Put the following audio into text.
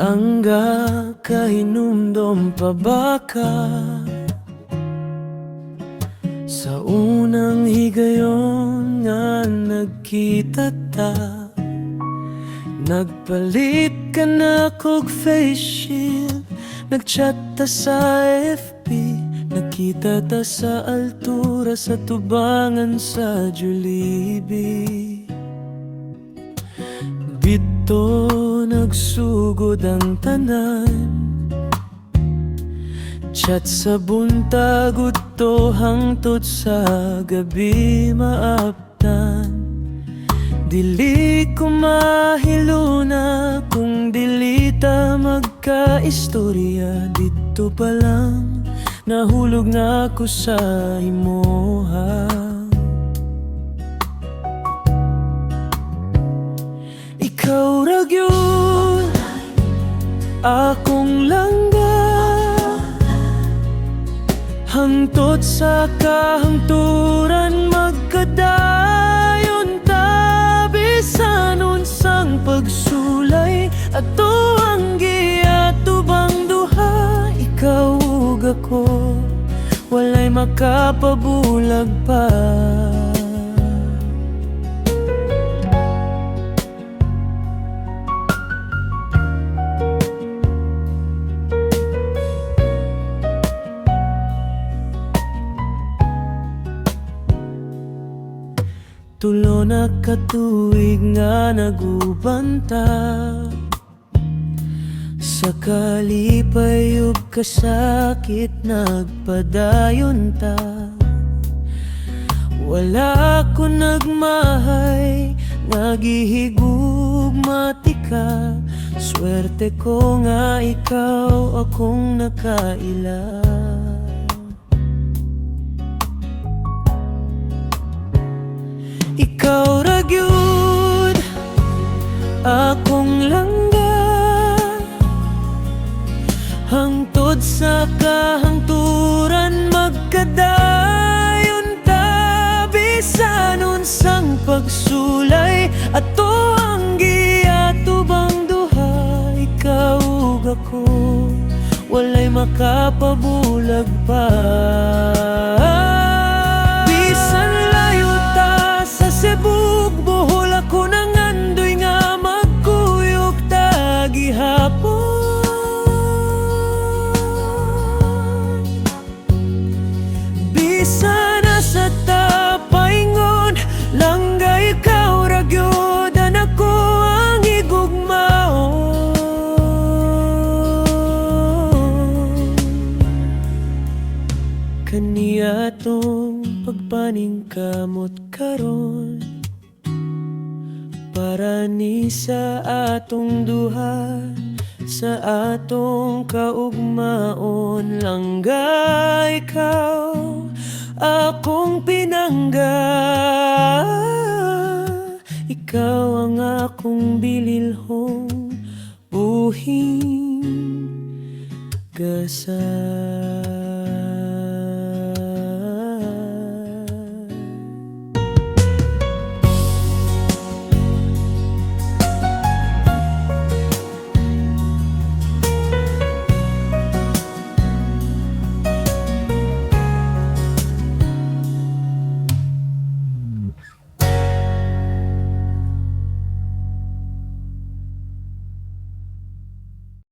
Langga kahinumdom pa ba ka? Sa unang higayon nga nagkita ta Nagpalit ka na kog face shield Nagchat ta sa FB Nakita ta sa altura sa tubangan sa Jollibee Bito nagsugod ang tanan. Chat sa buntag to hangtod sa gabi maaptan. Dili ko mahiluna kung dili ta magkaistorya. Dito pa lang nahulog na ako sa imoha akong langga Hangtod sa kahangturan magkadayon tabi sa nunsang pagsulay. Ato ang giyatubang duha Ikaw ug ako Walay makapabulag pa Tulo na katuig nga nagubanta. Sa kalipay ug kasakit nagpadayon ta Wala ko nagmahay Nagihigugmati ka Swerte ko nga ikaw akong nakaila Ikaw ra gyud akong langga. Hangtod sa kahangturan magkadayon tabi sa nunsang pagsulay. Ato ang giyatubang duha ikaw ako. Walay makapabulag pa Bisan na sa tapaingon Langga ikaw ra gyud ang ako ang igugmaon Kaniyatong pagpaningkamot karon. Para ni sa atong duha Sa atong kaugmaon Langga ikaw Akong pinangga. Ikaw ang akong bililhong Buhing Gasa